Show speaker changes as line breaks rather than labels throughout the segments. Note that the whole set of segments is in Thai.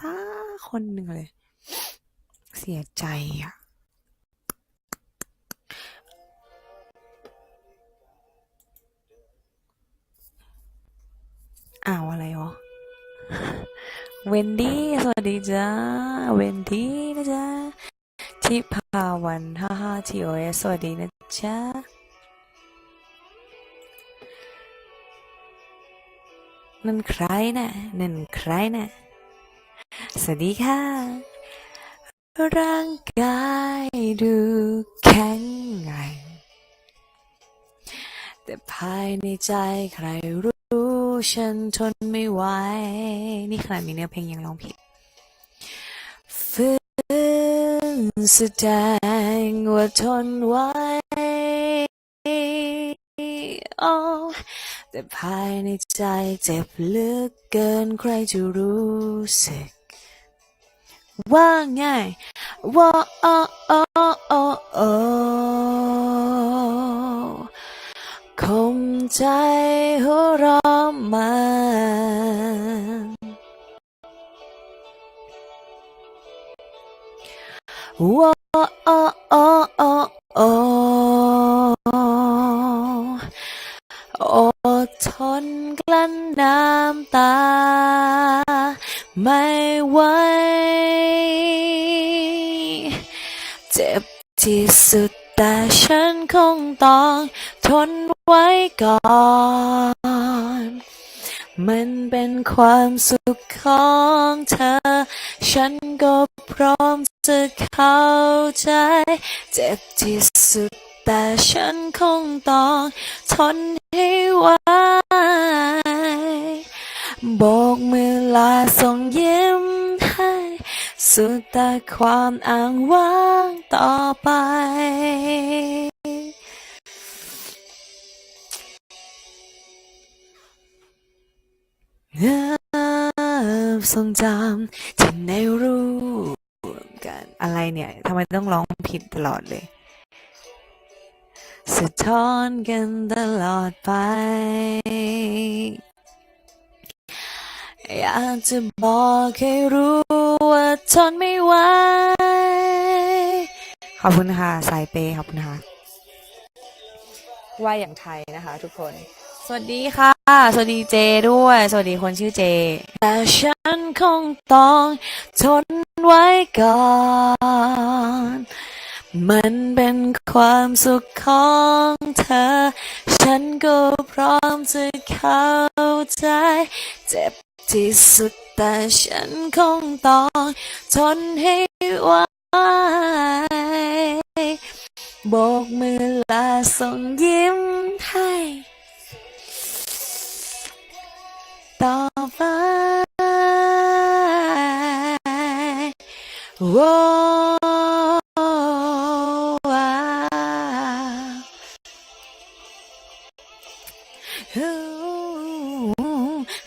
ตาคนหนึ่งเลย เสียใจอะอ้าวอะไรวะเวนดี้ สวัสดีจ้า เวนดี้นะจ๊ะทิพาวันห้าห้าทีโอเอสวัสดีนะจ๊ะนั่นใครนะนั่นใครนะ สวัสดีค่ะ ร่างกายดูแข็งแรงแต่ภายในใจใครรู้ฉันทนไม่ไหว นี่ขนาดมีเนื้อเพลงยังร้องผิดฝืนแสดงว่าทนไหวโอ้แต่ภายในใจเจ็บเลือเกินใครจะรู้สึก ว่าไงว่าโอ้โอ้โอ้โอ้คมใจหัวเรอมันว่าโอ้โอ้โอ้โอ้อดทนกลั้นน้ำตา ไม่ไหวเจ็บที่สุดแต่ฉันคงต้องทนไว้ก่อน มันเป็นความสุขของเธอ ฉันก็พร้อมจะเข้าใจ เจ็บที่สุดแต่ฉันคงต้องทนให้ไหว ลาส่งยิ้มให้สุดแต่ความอ้างว้างต่อไปเงอบทรงจำที่ในรูปกันอะไรเนี่ยทำไมต้องร้องผิดตลอดเลยสะท้อนกันตลอดไปากจะบอกให้รู้ว่าทนไม่ไหว ขอบคุณค่ะ สายเปย์ขอบคุณค่ะ ว่าอย่างไทยนะคะทุกคน สวัสดีค่ะ สวัสดีเจด้วย สวัสดีคนชื่อเจ แต่ฉันคงต้องทนไว้ก่อน มันเป็นความสุขของเธอ ฉันก็พร้อมจะเข้าใจ เจ็บ ที่สุดแต่ฉันคงต้องทนให้ไหวโบกมือลาส่งยิ้มให้ต่อไปโอ้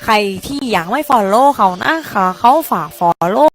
ใครที่ยังไม่ฟอลโล่เขานะคะ เขาฝากฟอลโล่